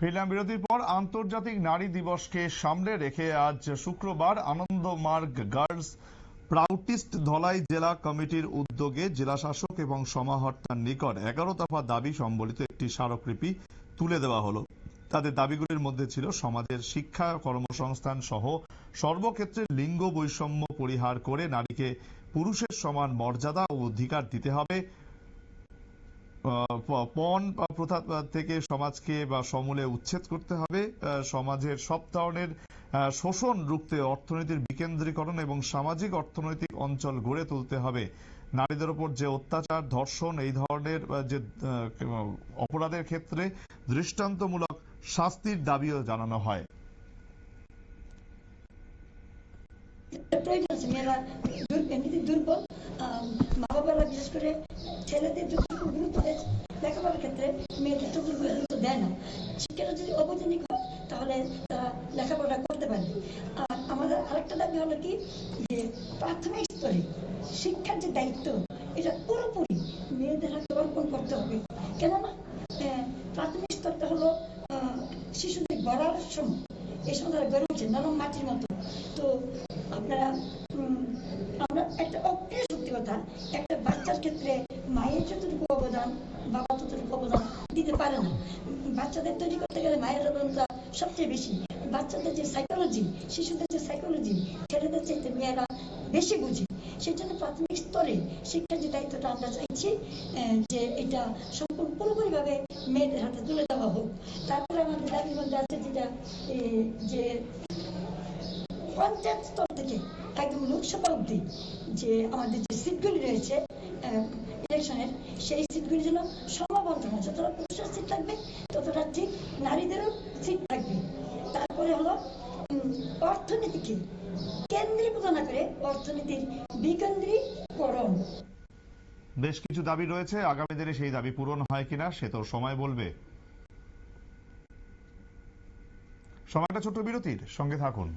ফিরলাম বিরতির পর আন্তর্জাতিক নারী দিবসকে সামনে রেখে আজ শুক্রবার আনন্দমার্গ গার্লস প্রাউটিস্ট ধলাই জেলা কমিটির উদ্যোগে জেলা শাসক এবং সমাহর্তার নিকট এগারো দফা দাবি সম্বলিত একটি স্মারকলিপি তুলে দেওয়া হলো। তাদের দাবিগুলির মধ্যে ছিল সমাজের শিক্ষা, কর্মসংস্থান সহ সর্বক্ষেত্রে লিঙ্গ বৈষম্য পরিহার করে নারীকে পুরুষের সমান মর্যাদা ও অধিকার দিতে হবে পণ প্রথা থেকে সমাজকে বা সমূলে উচ্ছেদ করতে হবে। সমাজের সব ধরনের শোষণ রুখতে অর্থনীতির বিকেন্দ্রীকরণ এবং সামাজিক অর্থনৈতিক অঞ্চল গড়ে তুলতে হবে। নারীদের উপর যে অত্যাচার, ধর্ষণ এই ধরনের যে অপরাধের ক্ষেত্রে দৃষ্টান্তমূলক শাস্তির দাবিও জানানো হয়। মেয়েরা দুর্বল। মা বাবারা বিশেষ করে ছেলেদের গুরুত্ব দেয় লেখাপড়ার ক্ষেত্রে মেয়েদের ততটুকু গুরুত্ব দেয় না শিক্ষাটা যদি অবৈতনিক হয় তাহলে লেখাপড়া করতে পারে। আর আমাদের আরেকটা দাবি হলো কি, যে প্রাথমিক স্তরে শিক্ষার যে দায়িত্ব, এটা পুরোপুরি মেয়েদের হাতে অর্পণ করতে হবে। কেননা প্রাথমিক স্তরটা হলো শিশুদের গড়ার সময় এই সময় তারা গড়ে উঠছে, নরম মাটির মতো। তো আপনারা আমরা একটা অপ্রিয় সত্যি কথা একটা বাচ্চার ক্ষেত্রে মায়ের যতটুকু অবদান, বাবা ততটুকু অবদান দিতে পারে না। বাচ্চাদের তৈরি করতে গেলে মায়ের অবদানটা সবচেয়ে বেশি বাচ্চাদের যে সাইকোলজি শিশুদের যে সাইকোলজি ছেলেদের চাইতে মেয়েরা বেশি বুঝে। সেই জন্য প্রাথমিক স্তরে শিক্ষার যে দায়িত্বটা আমরা চাইছি যে এটা সম্পূর্ণ পুরোপুরিভাবে মেয়েদের হাতে তুলে দেওয়া হোক। তারপরে আমাদের দাবির মধ্যে আছে যেটা যে পঞ্চায়েত স্তর থেকে একদম লোকসভা অব্দি যে আমাদের যে সিটগুলি রয়েছে ইলেকশনের সেই সিটগুলি যেন সমবন্টন হয়। যতটা পুরুষের সিট থাকবে ততটা ঠিক নারীদেরও সিট থাকবে তারপরে হলো উম, অর্থনীতিকে কেন্দ্রীভূতনা করে অর্থনীতির বিকেন্দ্রীকরণ বেশ কিছু দাবি রয়েছে, আগামী দিনে সেই দাবি পূরণ হয় কিনা সে তো সময় বলবে। সময়টা ছোট্ট বিরতির, সঙ্গে থাকুন।